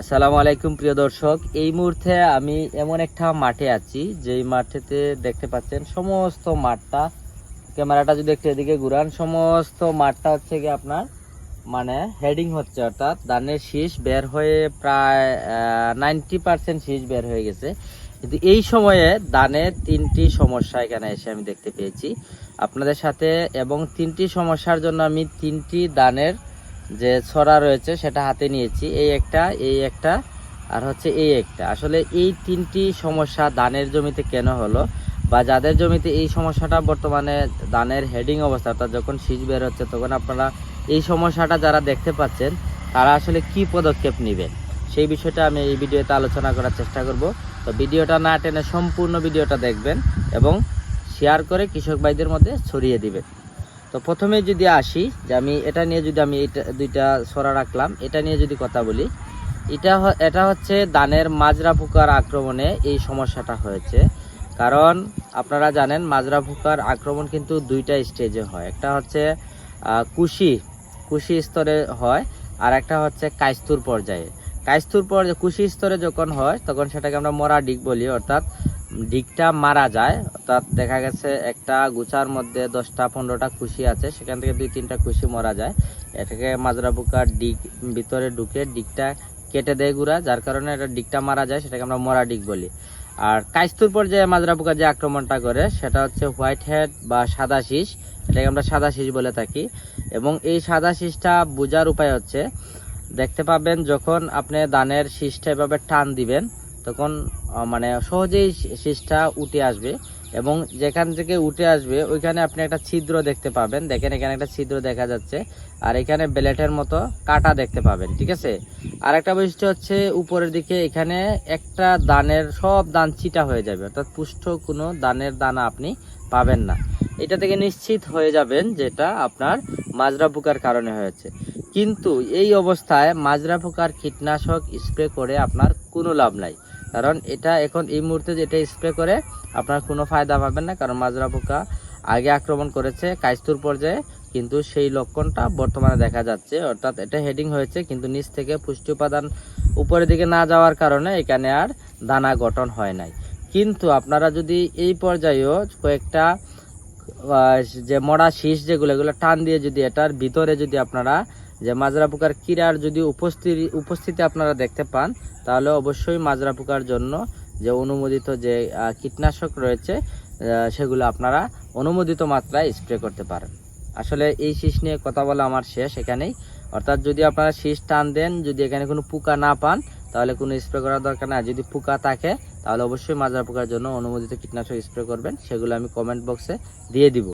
আসসালামু আলাইকুম, প্রিয় দর্শক। এই মুহূর্তে আমি এমন একটা মাঠে আছি, যেই মাঠেতে দেখতে পাচ্ছেন সমস্ত মাঠটা। ক্যামেরাটা যদি একটু এদিকে ঘুরান, সমস্ত মাঠটা হচ্ছে কি আপনার মানে হেডিং হচ্ছে, অর্থাৎ ধানের শীষ বের হয়ে প্রায় নাইনটি পার্সেন্ট শীষ বের হয়ে গেছে। কিন্তু এই সময়ে ধানের তিনটি সমস্যা এখানে এসে আমি দেখতে পেয়েছি। আপনাদের সাথে এবং তিনটি সমস্যার জন্য আমি তিনটি ধানের যে ছড়া রয়েছে সেটা হাতে নিয়েছি। এই একটা এই একটা, আর হচ্ছে এই একটা। আসলে এই তিনটি সমস্যা ধানের জমিতে কেন হলো বা যাদের জমিতে এই সমস্যাটা বর্তমানে ধানের হেডিং অবস্থা, অর্থাৎ যখন শীষ বের হচ্ছে, তখন আপনারা এই সমস্যাটা যারা দেখতে পাচ্ছেন, তারা আসলে কি পদক্ষেপ নেবেন? সেই বিষয়টা আমি এই ভিডিওতে আলোচনা করার চেষ্টা করব। তো ভিডিওটা না টেনে সম্পূর্ণ ভিডিওটা দেখবেন এবং শেয়ার করে কৃষক ভাইদের মধ্যে ছড়িয়ে দিবেন। তো প্রথমে যদি আসি, যে আমি এটা নিয়ে যদি আমি এটা দুইটা সরা রাখলাম, এটা নিয়ে যদি কথা বলি, এটা এটা হচ্ছে দানের মাজরা পোকার আক্রমণে এই সমস্যাটা হয়েছে। কারণ আপনারা জানেন, মাজরা পোকার আক্রমণ কিন্তু দুইটা স্টেজে হয়। একটা হচ্ছে কুশি কুশি স্তরে হয়, আর একটা হচ্ছে কাইস্তুর পর্যায়ে। কাইস্তুর পর্যায়ে কুশি স্তরে যখন হয়, তখন সেটাকে আমরা মরা ডিগ বলি, অর্থাৎ ডিগটা মারা যায়, অর্থাৎ দেখা গেছে একটা গুছার মধ্যে দশটা পনেরোটা খুশি আছে, সেখান থেকে দুই তিনটা খুশি মরা যায়। এটাকে মাজরা পোকার ডিগ ভিতরে ঢুকে ডিগটা কেটে দেয় গুড়া, যার কারণে এটা ডিগটা মারা যায়, সেটাকে আমরা মরা ডিগ বলি। আর কাইস্তুর পর্যায়ে মাজরা পোকা যে আক্রমণটা করে, সেটা হচ্ছে হোয়াইট হেড বা সাদা শীষ, এটাকে আমরা সাদা শীষ বলে থাকি। এবং এই সাদা শীষটা বোঝার উপায় হচ্ছে, দেখতে পাবেন যখন আপনি ধানের শীষটা এভাবে টান দিবেন তখন মানে সহজেই শীষটা উঠে আসবে এবং যেখান থেকে উঠে আসবে ওইখানে আপনি একটা ছিদ্র দেখতে পাবেন। দেখেন এখানে একটা ছিদ্র দেখা যাচ্ছে আর এখানে ব্লেটের মতো কাটা দেখতে পাবেন, ঠিক আছে? আর একটা বৈশিষ্ট্য হচ্ছে উপরের দিকে এখানে একটা দানের সব দান চিটা হয়ে যাবে, অর্থাৎ পুষ্ট কোনো দানের দানা আপনি পাবেন না। এটা থেকে নিশ্চিত হয়ে যাবেন যেটা আপনার মাজরা পোকার কারণে হয়েছে। কিন্তু এই অবস্থায় মাজরা পোকার কীটনাশক স্প্রে করে আপনার কোনো লাভ নাই। কারণ এটা এখন এই মুহূর্তে যেটা স্প্রে করে, আপনার কোনো ফায়দা পাবেন না, কারণ মাজরা পোকা আগে আক্রমণ করেছে কাইস্তুর পর্যায়ে, কিন্তু সেই লক্ষণটা বর্তমানে দেখা যাচ্ছে। অর্থাৎ এটা হেডিং হয়েছে, কিন্তু নিচ থেকে পুষ্টি উপাদান উপরের দিকে না যাওয়ার কারণে এখানে আর দানা গঠন হয় নাই। কিন্তু আপনারা যদি এই পর্যায়েও কয়েকটা যে মরা শীষ যেগুলো, এগুলো টান দিয়ে যদি এটার ভিতরে যদি আপনারা যে মাজরা পোকার কিরার যদি উপস্থিতি উপস্থিতি আপনারা দেখতে পান, তাহলে অবশ্যই মাজরা পোকার জন্য যে অনুমোদিত যে কীটনাশক রয়েছে সেগুলো আপনারা অনুমোদিত মাত্রায় স্প্রে করতে পারেন। আসলে এই শীষ নিয়ে কথা বলা আমার শেষ এখানেই। অর্থাৎ যদি আপনারা শীষ টান দেন, যদি এখানে কোনো পোকা না পান, তাহলে কোনো স্প্রে করার দরকার না যদি পোকা থাকে, তাহলে অবশ্যই মাজরা পোকার জন্য অনুমোদিত কীটনাশক স্প্রে করবেন, সেগুলো আমি কমেন্ট বক্সে দিয়ে দিব।